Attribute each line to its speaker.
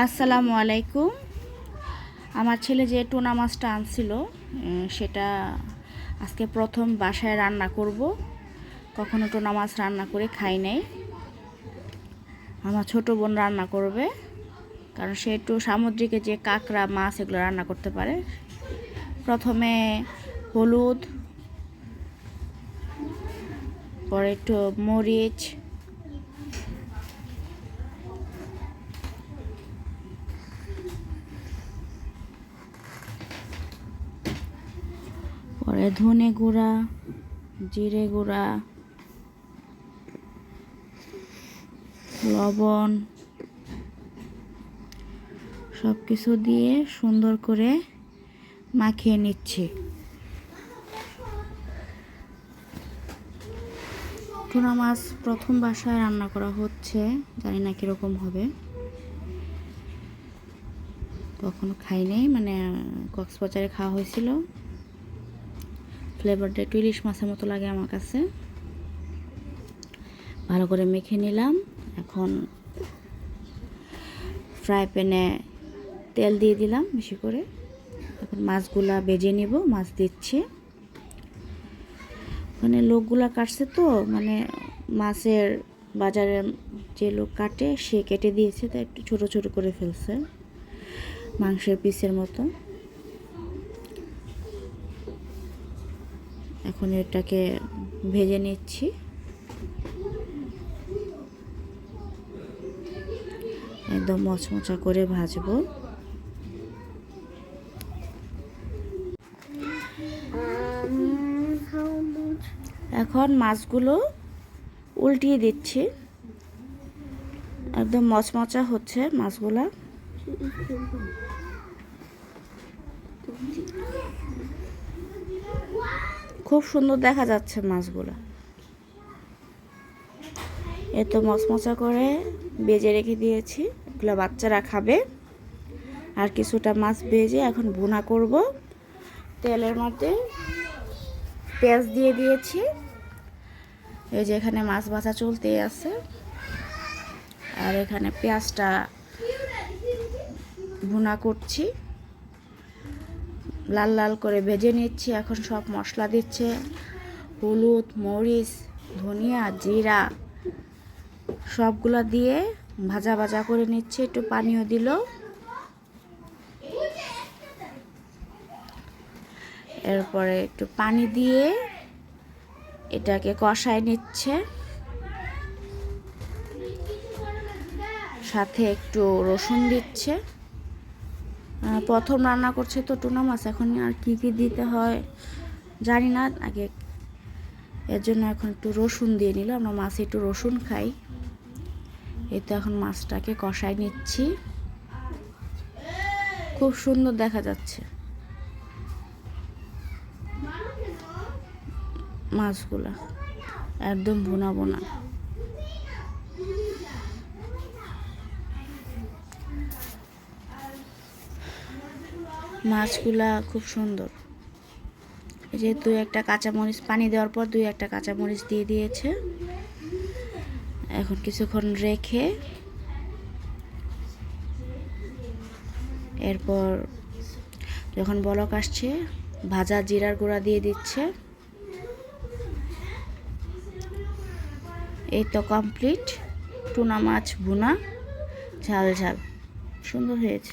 Speaker 1: আসসালামু আলাইকুম। আমার ছেলে যে টোনা মাছটা আনছিল সেটা আজকে প্রথম বাসায় রান্না করব। কখনো টোনা মাছ রান্না করে খাই নাই। আমার ছোট বোন রান্না করবে, কারণ সে একটু সামুদ্রিকে যে কাঁকড়া মাছ এগুলো রান্না করতে পারে। প্রথমে হলুদ, পরে একটু মরিচ পরে ধনে গুঁড়া, জিরে গুঁড়া, লবণ সব কিছু দিয়ে সুন্দর করে মাখিয়ে নিচ্ছি। টুনা মাছ প্রথম বাসায় রান্না করা হচ্ছে, জানি না কীরকম হবে। কখনো খাই নাই মানে কক্সবাজারে খাওয়া হয়েছিল। ফ্লেভারটা একটু ইলিশ মাছের মতো লাগে আমার কাছে। ভালো করে মেখে নিলাম। এখন ফ্রাই প্যানে তেল দিয়ে দিলাম বেশি করে। এখন মাছগুলা বেজে নিব, মাছ দিচ্ছি। মানে লোকগুলা কাটছে তো মানে মাছের বাজারে যে লোক কাটে, সে কেটে দিয়েছে, তাই একটু ছোট ছোট করে ফেলছে, মাংসের পিসের মতো। এখন এটাকে ভেজে নিচ্ছি। একদম মচমচা করে ভাজবো? এখন মাছগুলো উল্টিয়ে দিচ্ছি। একদম মচমচা হচ্ছে মাছগুলা। খুব সুন্দর দেখা যাচ্ছে মাছগুলা। এত মচমচা করে বেজে রেখে দিয়েছি, এগুলো বাচ্চারা খাবে। আর কিছুটা মাছ ভেজে এখন ভুনা করব। তেলের মধ্যে পেঁয়াজ দিয়ে দিয়েছি। এই যে এখানে মাছ ভাজা চলতেই আছে। আর এখানে পেঁয়াজটা ভুনা করছি। লাল লাল করে ভেজে নিচ্ছি। এখন সব মশলা দিচ্ছে। হলুদ, মরিচ, ধনিয়া, জিরা সবগুলা দিয়ে ভাজা ভাজা করে নিচ্ছে। একটু পানিও দিল। এরপরে একটু পানি দিয়ে এটাকে কষায় নিচ্ছে। সাথে একটু রসুন দিচ্ছে। প্রথম রান্না করছে তো টুনা মাছ, এখন আর কি কি দিতে হয় জানি না। আগে এর জন্য এখন একটু রসুন দিয়ে নিল আমরা মাছে একটু রসুন খাই। এই তো এখন মাছটাকে কষায় নিচ্ছি। খুব সুন্দর দেখা যাচ্ছে মাছগুলা, একদম বোনা বোনা মাছগুলা খুব সুন্দর। যে দুই একটা কাঁচামরিচ, পানি দেওয়ার পর দুই একটা কাঁচামরিচ দিয়ে দিয়েছে। এখন কিছুক্ষণ রেখে এরপর যখন বলক আসছে, ভাজা জিরার গুঁড়া দিয়ে দিচ্ছে। এই তো কমপ্লিট টুনা মাছ ভুনা, ঝাল ঝাল। সুন্দর হয়েছে।